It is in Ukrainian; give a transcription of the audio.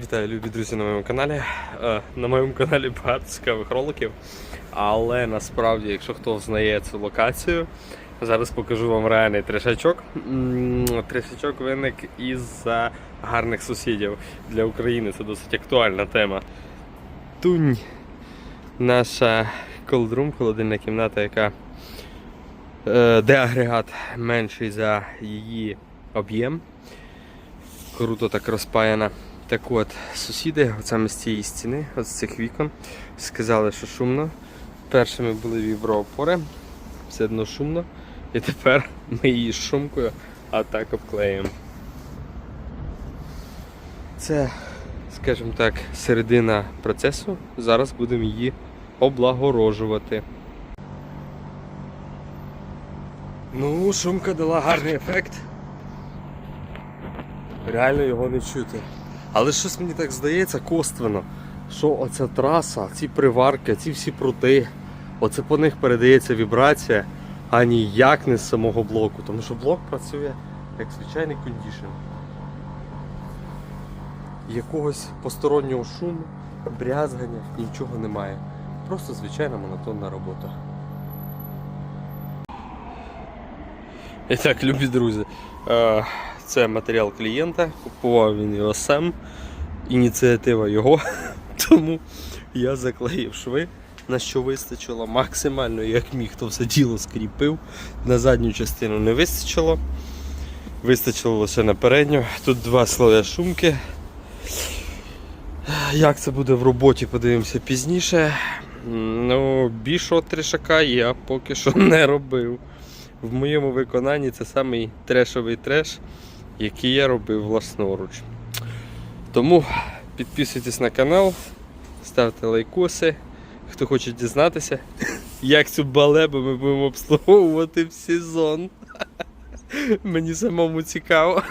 Вітаю, любі друзі, на моєму каналі. Е, На моєму каналі багато цікавих роликів, але насправді, якщо хто знає цю локацію, зараз покажу вам реальний трешачок. Трешачок виник із-за гарних сусідів для України. Це досить актуальна тема. Тунь, наша колдрум, холодильна кімната, яка е, де агрегат менший за її об'єм. Круто так розпаяна. Так от, сусіди, от саме з цієї стіни, от з цих вікон, сказали, що шумно. Першими були віброопори, все одно шумно. І тепер ми її з шумкою атак обклеїмо. Це, скажімо так, середина процесу. Зараз будемо її облагорожувати. Ну, шумка дала гарний ефект. Реально його не чути. Але щось мені так здається коственно, що оця траса, ці приварки, ці всі прути, оце по них передається вібрація, а ніяк не з самого блоку. Тому що блок працює як звичайний кондішн. Якогось постороннього шуму, брязгання, нічого немає. Просто звичайна монотонна робота. І так, любі друзі, е, це матеріал клієнта, купував він його сам, ініціатива його, тому я заклеїв шви, на що вистачило максимально, як міг, то все діло скріпив. На задню частину не вистачило. Вистачило лише на передню. Тут два слоя шумки. Як це буде в роботі, подивимося пізніше. Ну, більшого тришака я поки що не робив. В моєму виконанні це самий трешовий треш, який я робив власноруч. Тому підписуйтесь на канал, ставте лайкоси. Хто хоче дізнатися, як цю балебу ми будемо обслуговувати в сезон. Мені самому цікаво.